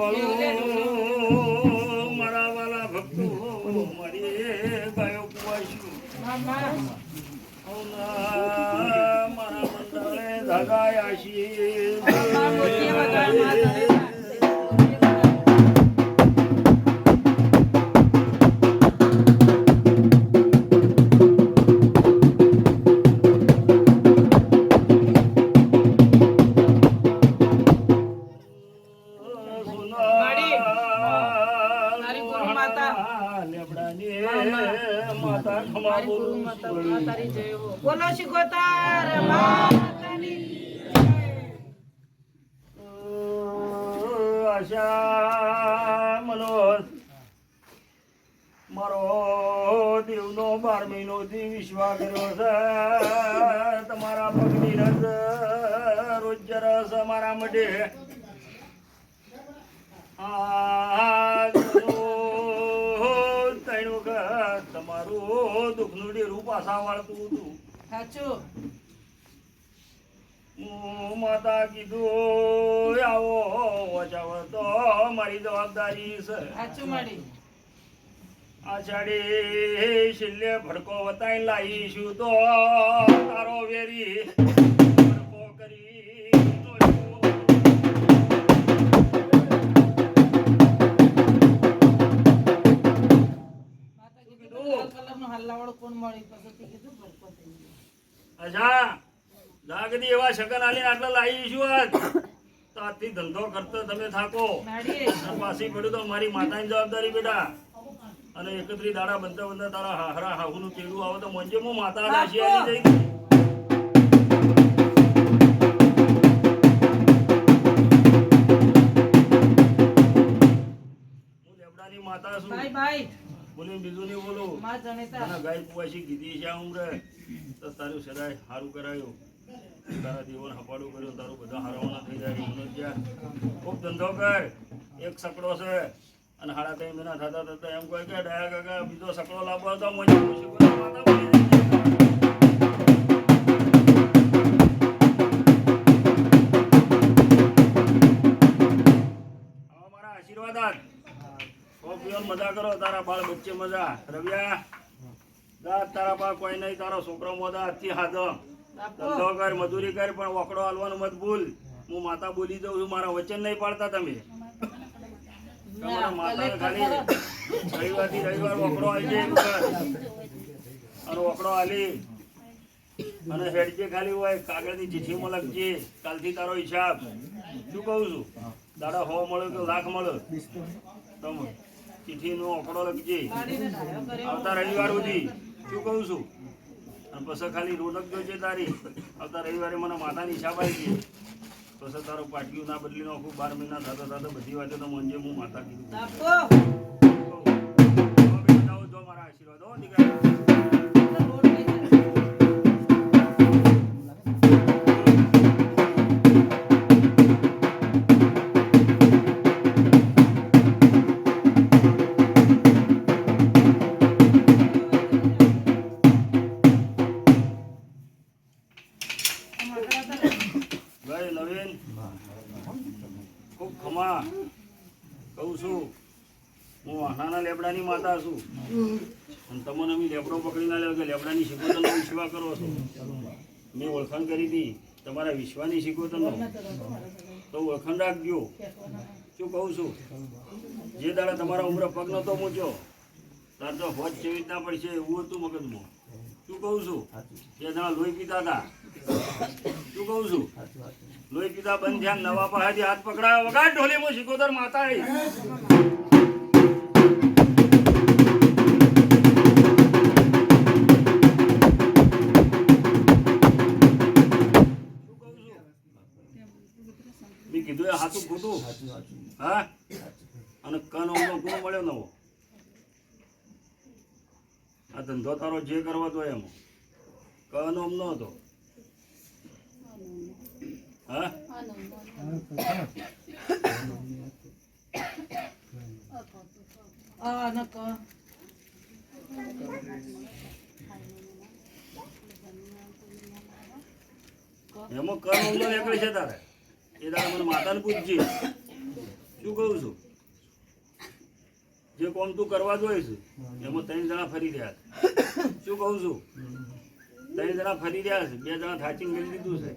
જભાવાળો મારા વાલા ભક્તો મારી ગાયો કુવાશું મારા મંડળે ધગાયા છીએ બોલું શિકોતર આશા મનોજ મારો દેવનો બાર મહિનો થી વિશ્વા કર્યો છે તમારા પગની રસ રોજ રસ મારા માટે તમારું દુઃખનું ડેરું પાછા વાળતું હતું. સાચું. માતા કીધું આવો વચાવ તો મારી જવાબદારી છે. સાચું આષાઢી છેલ્લે ભડકો વતાઈ લાવીશું તો અચ્છા લાગદી એવા શકન આલીને આટલા લાવીશું આજ. તો આજથી ધંધો કરતો તમે થાકો. પાછી પડ્યું તો મારી માતાની જવાબદારી બેટા. અને એકત્રી દાડા બનતા બનતા તારા હાહરા હાહુનું તેડું આવે તો મંજે હું માતા નાશી આવી જઈ માતા છું. ભાઈ ભાઈ બોલીને બીજું નહીં બોલું. માં જનેતા. મને ગાય કુવાસી કીધી છે ઉમરે. તો તારું સદાય સારું કરાયું. તારા જીવન હપાડું કર્યું તારું બધા હારવાના થઈ જાય. મને ખૂબ ધંધો કર. એક સકડો છે. અને હાડા ત્રણ મહિના થતા થતા એમ કહે કે ડાયા કાકા બીજો સકડો લાવવા તો મજા ખુશી આશીર્વાદ મજા કરો તારા બાળ બચ્ચે મજા. રવ્યા. દાદ તારા બા કોઈ નહીં તારો છોકરો મોદા હાથથી હાથો. ધંધો કર મજૂરી કર પણ વકડો હાલવાનું મત ભૂલ. હું માતા બોલી દઉં છું મારા વચન નહીં પાડતા તમે. માતા ખાલી રવિવારથી રવિવાર વકડો આવી જાય અને વકડો હાલી. અને હેડજે ખાલી હોય કાગળની ચિઠ્ઠીમાં લખજે. કાલથી તારો હિસાબ. શું કહું છું? દાડા હો મળ્યો કે લાખ મળ્યો તમે ચિઠ્ઠીનો ઓકડો લખજે. આવતા રવિવાર સુધી. શું કહું છું? અને પછી ખાલી રોનક જોજે તારી આવતા રવિવારે મને માતાની હિસાબ આવી ગઈ પછી તારું પાટિયું ના બદલી નાખું બાર મહિના થતા થતા બધી વાતે તો મંજે હું માતા કીધું. જો મારા આશીર્વાદ હો દીકરા. ખૂબ ખમા. કહું છું હું વાહનાના લેબડાની માતા છું. અને તમને અમે લેબડો પકડી ના લેવા કે લેબડાની શિકોતનો વિશ્વા કરો છો? મેં ઓળખાણ કરી હતી તમારા વિશ્વાની શિકોતનો તો ઓળખાણ રાખજો. શું કહું છું? જે દાડા તમારા ઉમરે પગ નહોતો મૂક્યો તાર તો હોજ કેવી રીતના પડશે એવું હતું મગજમાં. શું કહું છું? જે દાડા લોહી પીતા હતા. શું કહું છું? લોહી પીધા બંધ ધ્યાન નવા પાસેથી હાથ પકડાયો વગાડ ઢોલીમાં શીખોતર માતા આવી. શું કહું છું? મેં કીધું એ હાથું ખોટું. હા? અને કન ઊંધો કોણ મળ્યો નવો. આ ધંધો તારો જે કરવા તો એમ. કનો ન હતો. હા? આ ન ક એમાં નીકળે છે તારે. એ તારે મને માતાને પૂછજે. શું કહું છું? જે કોમ તું કરવા જોઈશ, એમાં ત્રણ જણા ફરી રહ્યા શું કહું છું? ત્રણ જણા ફરી રહ્યા છે. બે જણા થાચીને કરી દીધું છે.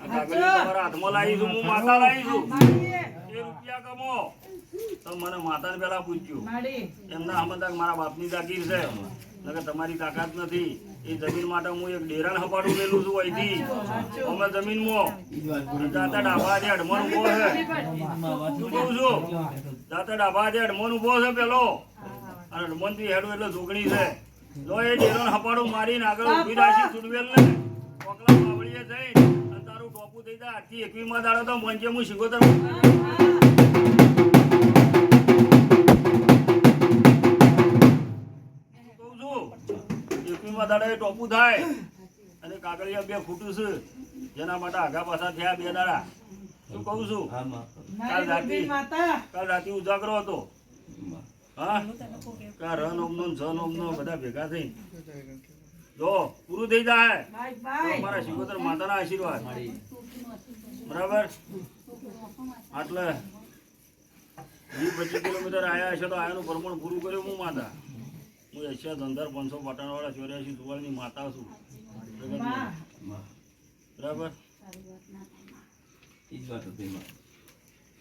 આ કાગળિયું તમારા હાથમાં લાવી છું હું માતા લાવી છું. એ રૂપિયા કમો. તો મને માતાને પેલા પૂછ્યું. માડી. એમના સમજતા કે મારા બાપની જાગીર છે. નકર તમારી તાકાત નથી. એ જમીન માટે હું એક ડેરાણ હપાડું લેલું છું અહીંથી. અમે જમીનમાં. જાતા ડાબા જે અડમણ ઊભો છે. શું કહું છું? જાતા ડાબા જે અડમણ ઊભો છે પેલો. અને અડમણથી હેડું એટલે જોગણી છે. જો એ ડેરાણ હપાડું મારીને આગળ ઊભી રાખી સુડવેલ ને કોકલા માવળીએ જઈ અને તારું ટોપું થઈ જાય. આજથી એકવીમાં દાડો તો મંચે હું શીખોતર કહું છું એકવીમાં દાડા એ ટોપું થાય અને કાગળિયા બે ફૂટું છે. જેના માટે આગા પાછા થયા બે દાડા. શું કહું છું? કાલ ગુરબીન કાલ રાતે ઉજાગરો હતો. હા? કા રન ઓમનો જન ઓમનો બધા ભેગા થઈ જો પૂરું થઈ જાય. અમારા શિકોતર માતાના આશીર્વાદ. બરાબર? આટલે વીસ પચીસ કિલોમીટર આવ્યા છે તો આયાનું પ્રમાણ પૂરું કર્યું હું માતા. હું એશિયા ધંધાર પાંચસો પાટણવાળા ચોર્યાસી સુવાળની માતા છું. બરાબર?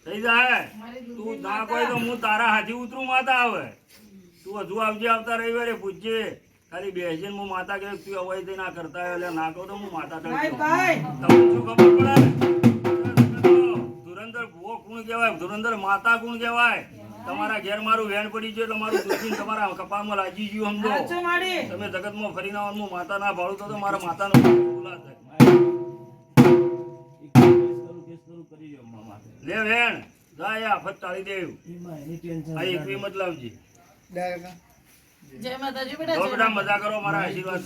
થઈ જાય. તું ના કોઈ તો હું તારા હાથી ઉતરું માતા આવે તું હજુ આવજે આવતા રવિવારે પૂછજે ખાલી બેસજે ને હું માતા કે તું અવાય તે ના કરતા હોય એટલે ના કહું તો હું માતા તમને શું ખબર પડે? ધુરંધર ભૂવો કોણ કહેવાય? ધુરંધર માતા કોણ કહેવાય? તમારા ઘેર મારું વેણ પડી છે એટલે મારું દૂરબીન તમારા કપાળમાં લાજી ગયું સમજો. તમે જગતમાં ફરીને માતા ના ભાડું તો તો મારા માતાનું. લે વેણ જાય આફત ટાળી દેવું. આ એકવી મત લાવજે જય માતાજી જો બેટા બેટા મજા કરો મારા આશીર્વાદ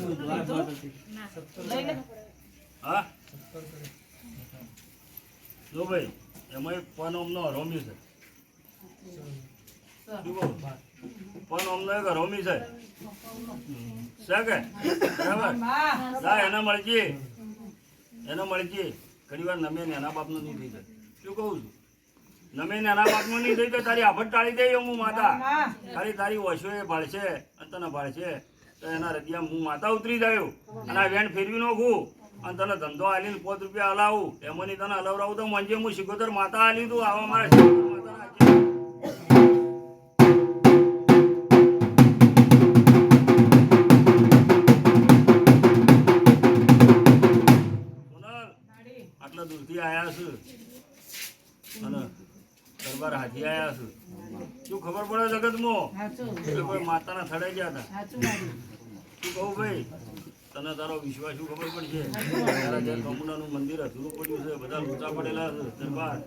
લઈ હા? જો ભાઈ એમાં એક પન ઓમનો હરોમી છે. પણ કહું? એક રોમી છે. છે કે? બરાબર? એને મળજી. એને મળજે. ઘણી વાર નમે નાના બાપનું નહીં થઈ જાય. શું કહું છું? નમે નાના બાપનું નહીં થઈ જાય, તારી આફત ટાળી દે હું માતા. તારી તારી ઓછો એ ભાળશે અને તને ભાળશે તો એના રજિયા હું માતા ઉતરી જાયો અને આ વેણ ફેરવી નાખું અને તને ધંધો આલીને પોત રૂપિયા હલાવું. એમાંની તને હલાવરાવું તો મંજે હું શીખોતર માતા આલી તું આવા મારા દૂરથી આયા છે. અને દરબાર હાજી આયા છે. શું ખબર પડે જગતમાં? કે કોઈ માતાના થડે ગયા હતા. શું કહું ભાઈ? તને તારો વિશ્વાસ શું ખબર પડશે તારા ઘેર કમુનાનું મંદિર અધૂરું પડ્યું છે. બધા લૂંચા પડેલા છે દરબાર.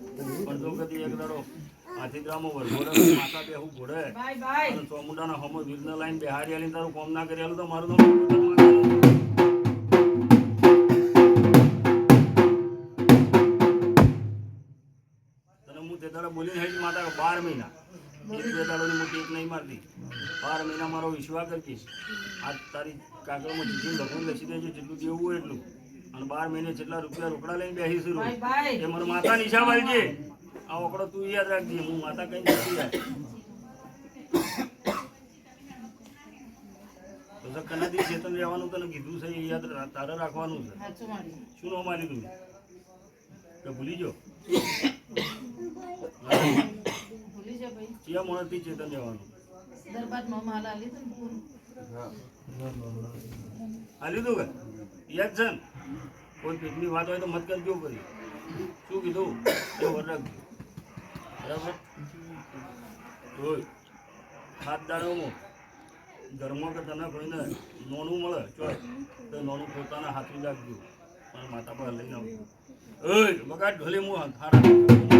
પણ જો કદી એક દાડો હાથીદ્રામાં વરઘોડે માતા બેહું ઘોડે અને ચોમુંડાના હોમો વીરને લાઈન બેહારી આલીને તારું કોમ ના કરી તો મારું નામ બોલીને હેજ માતા બાર મહિના. એક બે દાડોની મોટી એક નહીં મારતી. બાર મહિના મારો વિશ્વાસ કરતીશ આજ તારી કાગળમાં જેટલું લખવું લખી દેજો જેટલું દેવું હોય એટલું. અને બાર મહિને જેટલા રૂપિયા રોકડા લઈને બાય બાય એ મને માતા નિશા વાલજે આ ઓકડો તું યાદ રાખજે. હું માતા કઈ નથી યાર કનાથી ચેતન રહેવાનું તને કીધું છે એ યાદ તારે રાખવાનું છે? શું નામ મારી તું? ભૂલી જો ભૂલી જા ભાઈ ચેતન જવાનું? દરબારમાં માલ આલી તો પૂરું. આલ્યું તું કે? યાદ છે કોઈ પેટની વાત હોય તો મત કરજો કરી શું કીધું? એ વર રાખજો બરાબર? જોઈ. હાથ દાડોમાં. ઘરમાં કે તને કોઈને નોનું મળે? ચોય. તો નોનું પોતાના હાથમાં રાખજો. મારા માતા પર લઈને આવજો ઓય બગાડ ઢોલે હું હારા.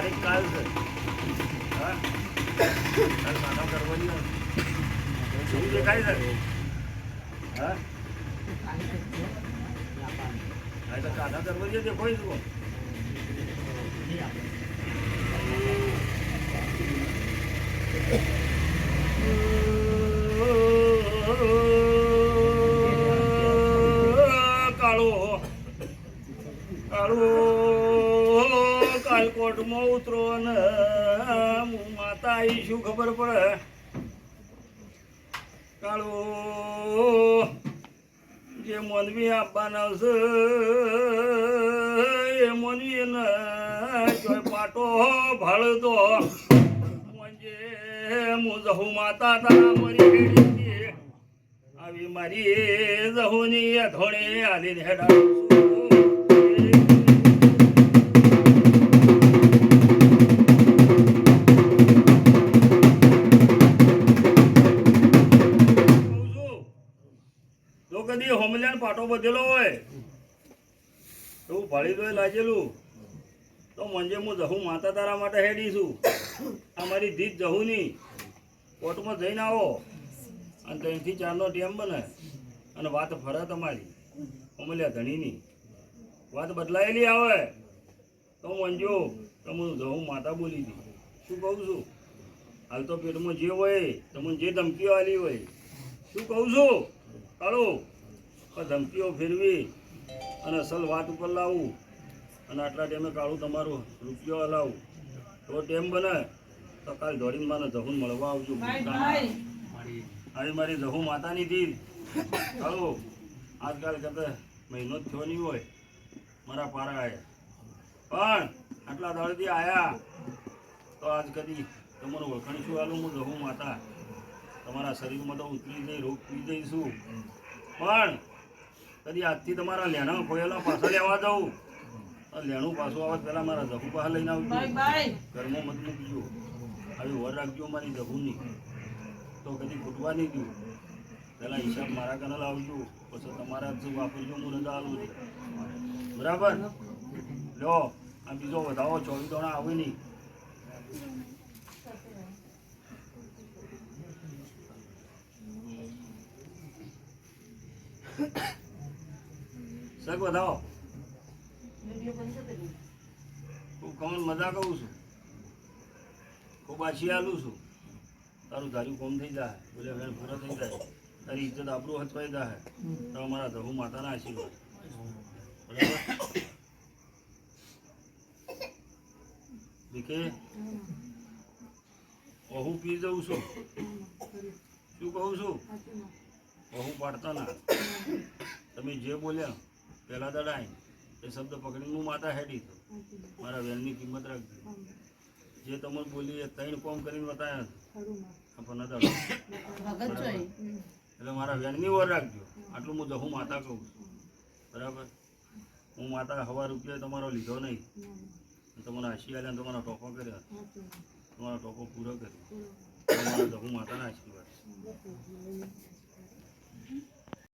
તારીખ કાલ છે. હા. કાકા કરવાની. શું દેખાય છે? હા? તો કાકા કરવાની છે કાલકોટમાં ઉતરો ને હું માતા આવી શું ખબર પડે? કાળો. જે મોનવી આપવાના છે, એ મોનવી ને જોઈ પાટો ભાળતો. મોંજે હું જહુ માતા તારા મરી ગઈ આવી મારી જહુની ધોણે આલી હેડાડું બધેલો હોય. એવું ભાળી દોય લાગેલું. તો મંજે હું જહું માતા તારા માટે હેડી છું. આ મારી ધીત નહીં કોર્ટમાં જઈને આવો. અને ત્રણથી ચારનો ટેમ બને. અને વાત ફરે તમારી. અમલ્યા ધણીની. વાત બદલાયેલી આવે. તો મંજો, તમે જહું માતા બોલી હતી શું કહું છું? હાલ તો પેટમાં જે હોય, તમને જે ધમકીઓ આલી હોય. શું કહું છું? કાળો ધમકીઓ ફેરવી અને અસલ વાત ઉપર લાવું અને આટલા ટાઈમે કાળું તમારું રૂપિયો હલાવું. તો ટેમ બને તો કાલ દોડીને મને જહું મળવા આવજો. આવી મારી જહું માતાની તીર કાળો આજકાલ કદાચ મહિનો જ થયો નહીં હોય. મારા પારા આયા પણ આટલા દોડથી આવ્યા તો આજ કદી તમારું વખાણ શું આલું હું જહું માતા. તમારા શરીરમાં તો ઉતરી જઈ રોગ પી જઈશું. પણ કદી આજથી તમારા લેણા ખોયેલા પાછા લેવા જાઉં. લેણું પાછું આવે પહેલાં મારા જગુ પાછા લઈને આવજો. ઘરમાં મત મૂકજો. આવી વર રાખજો મારી જગુની. તો કદી ખૂટવા નહીં દઉં. પહેલાં હિસાબ મારા ઘરે લાવજો. પછી તમારા જ વાપરજો હું રજા છું. બરાબર? લો આ બીજો વધાવો ચોવીસ દોણા આવે નહીં. સગ બતાવો હું કમન મજા કહું છું. ખૂબ આછી આલું છું. તારું ધાર્યું કોમ થઈ જાય. બોલે ફેર પૂરો થઈ જાય. તારી ઇજ્જત આપણું હચવાઈ જાય. તો અમારા ધહુ માતાના આશીર્વાદ. બીકે દીકે હું પી જઉં છું. શું કહું છું? હું પાડતા ના. તમે જે બોલ્યા પહેલા દડાઈ એ શબ્દ પકડીને હું માતા હેડી તો મારા વેલની કિંમત રાખજો. જે તમે બોલી એ ત્રણ કોમ કરીને બતાવ્યા હતા પણ નતા એટલે મારા વેનની ઓર રાખજો. આટલું હું જહું માતા કહું છું. બરાબર? હું માતા હવા રૂપિયા તમારો લીધો નહીં. તમારા આશીર્વાદ તમારા ટોપો કર્યા. તમારો ટોપો પૂરો કર્યો. તમારા જહું માતાના આશીર્વાદ.